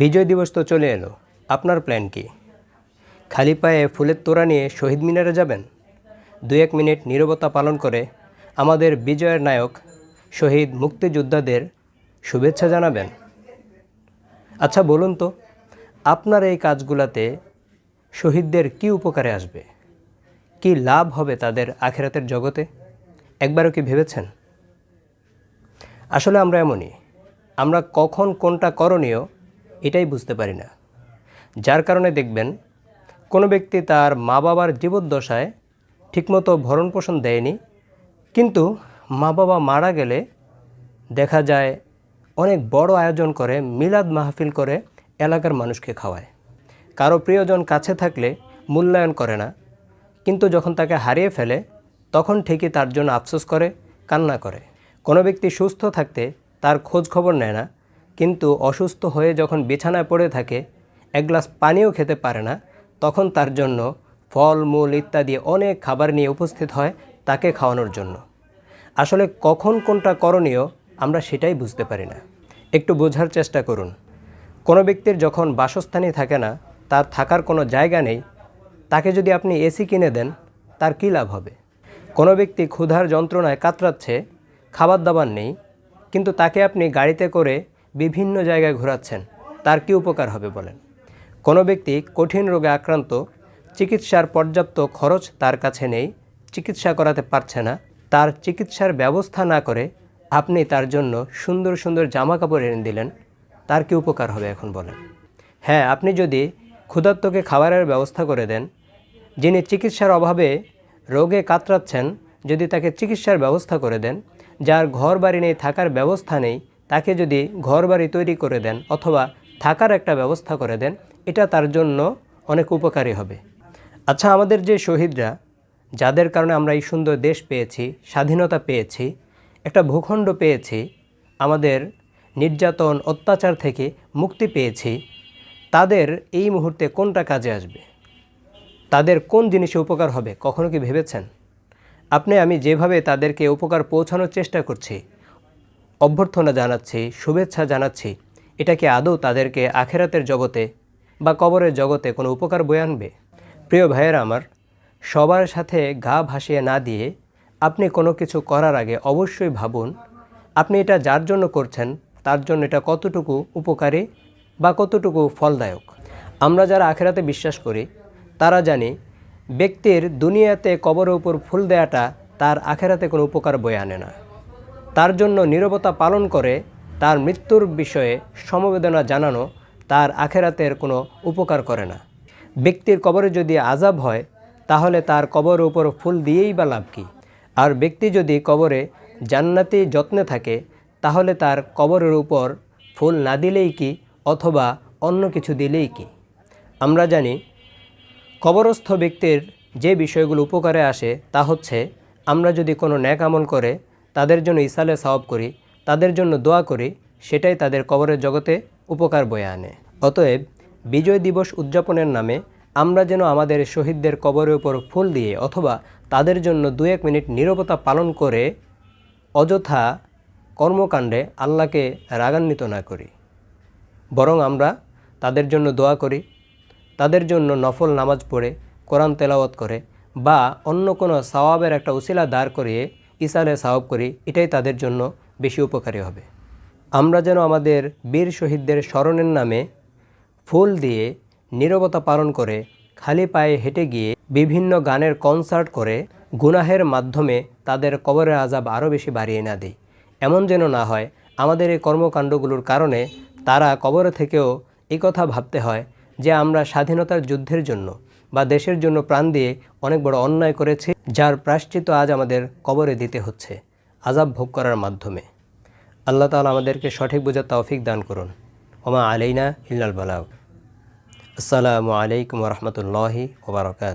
বিজয় দিবস তো চলে এলো। আপনার প্ল্যান কি? খালি পায়ে ফুলের তোড়া নিয়ে শহীদ মিনারে যাবেন? দু এক মিনিট নীরবতা পালন করে আমাদের বিজয়ের নায়ক, শহীদ মুক্তিযোদ্ধাদের শুভেচ্ছা জানাবেন। আচ্ছা বলুন তো, আপনার এই কাজগুলাতে শহীদদের কি উপকারে আসবে? কি লাভ হবে তাদের আখেরাতের জগতে? একবারও কি ভেবেছেন? আসলে আমরা এমনই, আমরা কখন কোনটা করণীয় এটাই বুঝতে পারি না। যার কারণে দেখবেন, কোনো ব্যক্তি তার মা বাবার জীবদ্দশায় ঠিকমতো ভরণ পোষণ দেয়নি, কিন্তু মা বাবা মারা গেলে দেখা যায় অনেক বড় আয়োজন করে, মিলাদ মাহফিল করে এলাকার মানুষকে খাওয়ায়। কারও প্রিয়জন কাছে থাকলে মূল্যায়ন করে না, কিন্তু যখন তাকে হারিয়ে ফেলে, তখন ঠিকই তার জন্য আফসোস করে, কান্না করে। কোনো ব্যক্তি সুস্থ থাকতে তার খোঁজ খবর নেয় না কিন্তু অসুস্থ হয়ে যখন বিছানায় পড়ে থাকে, এক গ্লাস পানিও খেতে পারে না, তখন তার জন্য ফল, মূল ইত্যাদি অনেক খাবার নিয়ে উপস্থিত হয় তাকে খাওয়ানোর জন্য। আসলে কখন কোনটা করণীয় আমরা সেটাই বুঝতে পারি না। একটু বোঝার চেষ্টা করুন। কোনো ব্যক্তির যখন বাসস্থানই থাকে না, তার থাকার কোনো জায়গা নেই, তাকে যদি আপনি এসি কিনে দেন, তার কী লাভ হবে? কোনো ব্যক্তি ক্ষুধার যন্ত্রণায় কাতরাচ্ছে খাবার দাবার নেই, কিন্তু তাকে আপনি গাড়িতে করে বিভিন্ন জায়গায় ঘোরাচ্ছেন, তার কী উপকার হবে বলেন। কোনো ব্যক্তি কঠিন রোগে আক্রান্ত, চিকিৎসার পর্যাপ্ত খরচ তার কাছে নেই, চিকিৎসা করাতে পারছে না, তার চিকিৎসার ব্যবস্থা না করে আপনি তার জন্য সুন্দর সুন্দর জামা কাপড় এনে দিলেন, তার কি উপকার হবে এখন বলেন। হ্যাঁ আপনি যদি ক্ষুধার্তকে খাবারের ব্যবস্থা করে দেন, যিনি চিকিৎসার অভাবে রোগে কাতরাচ্ছেন, যদি তাকে চিকিৎসার ব্যবস্থা করে দেন, যার ঘর বাড়ি নেই, থাকার ব্যবস্থা নেই তাকে যদি ঘর বাড়ি তৈরি করে দেন অথবা থাকার একটা ব্যবস্থা করে দেন, এটা তার জন্য অনেক উপকারী হবে। আচ্ছা আমাদের যে শহীদরা, যাদের কারণে আমরা এই সুন্দর দেশ পেয়েছি, স্বাধীনতা পেয়েছি, একটা ভূখণ্ড পেয়েছি, আমাদের নির্যাতন, অত্যাচার থেকে মুক্তি পেয়েছি, তাদের এই মুহূর্তে কোনটা কাজে আসবে? তাদের কোন জিনিসে উপকার হবে, কখনো কি ভেবেছেন? আপনি, আমি যেভাবে তাদেরকে উপকার পৌঁছানোর চেষ্টা করছি অভ্যর্থনা জানাচ্ছি, শুভেচ্ছা জানাচ্ছি। এটা কি আদৌ তাদেরকে আখেরাতের জগতে বা কবরের জগতে কোনো উপকার বয়ে আনবে? প্রিয় ভাইয়েরা আমার, সবার সাথে গা ভাসিয়ে না দিয়ে আপনি কোনো কিছু করার আগে অবশ্যই ভাবুন, আপনি এটা যার জন্য করছেন, তার জন্য এটা কতটুকু উপকারী বা কতটুকু ফলদায়ক? আমরা যারা আখেরাতে বিশ্বাস করি, তারা জানি ব্যক্তির দুনিয়াতে কবরের উপর ফুল দেয়াটা তার আখেরাতে কোনো উপকার বয়ে আনে না। তার জন্য নীরবতা পালন করে, তার মৃত্যুর বিষয়ে সমবেদনা জানানো তার আখেরাতের কোনো উপকার করে না। ব্যক্তির কবরে যদি আজাব হয়, তাহলে তার কবরের উপর ফুল দিয়েই বা লাভ কী? আর ব্যক্তি যদি কবরে জান্নাতি যত্নে থাকে, তাহলে তার কবরের উপর ফুল না দিলেই কি অথবা অন্য কিছু দিলেই কি? আমরা জানি, কবরস্থ ব্যক্তির যে বিষয়গুলো উপকারে আসে তা হচ্ছে, আমরা যদি কোনো ন্যাক আমল করে তাদের জন্য ইসালে সওয়াব করি, তাদের জন্য দোয়া করি, সেটাই তাদের কবরের জগতে উপকার বয়ে আনে। অতএব বিজয় দিবস উদযাপনের নামে আমরা যেন আমাদের শহীদদের কবরের উপর ফুল দিয়ে অথবা তাদের জন্য দু এক মিনিট নীরবতা পালন করে অযথা কর্মকাণ্ডে আল্লাহকে রাগান্বিত না করি। বরং আমরা তাদের জন্য দোয়া করি, তাদের জন্য নফল নামাজ পড়ে, কোরআন তেলাওয়াত করে বা অন্য কোনো সওয়াবের একটা উসিলা দাঁড় করিয়ে ইসালে সওয়াব করি এটাই তাদের জন্য বেশি উপকারী হবে। আমরা যেন আমাদের বীর শহীদদের স্মরণের নামে ফুল দিয়ে নীরবতা পালন করে খালি পায়ে হেঁটে গিয়ে বিভিন্ন গানের কনসার্ট করে গুনাহের মাধ্যমে তাদের কবরের আজাব আরও বেশি বাড়িয়ে না দিই। এমন যেন না হয় আমাদের এই কর্মকাণ্ডগুলোর কারণে তারা কবরে থেকেও কথা ভাবতে হয় যে আমরা স্বাধীনতার যুদ্ধের জন্য বা দেশের জন্য প্রাণ দিয়ে অনেক বড় অন্যায় করেছে, যার প্রাশ্চিত আজ আমাদের কবরে দিতে হচ্ছে আজাব ভোগ করার মাধ্যমে। আল্লাহ তালা আমাদেরকে সঠিক বোঝার তৌফিক দান করুন। ওমা আলাইনা ইল্লাল বালাউ। আসসালামু আলাইকুম রহমতুল্লাহি ওবরাকাত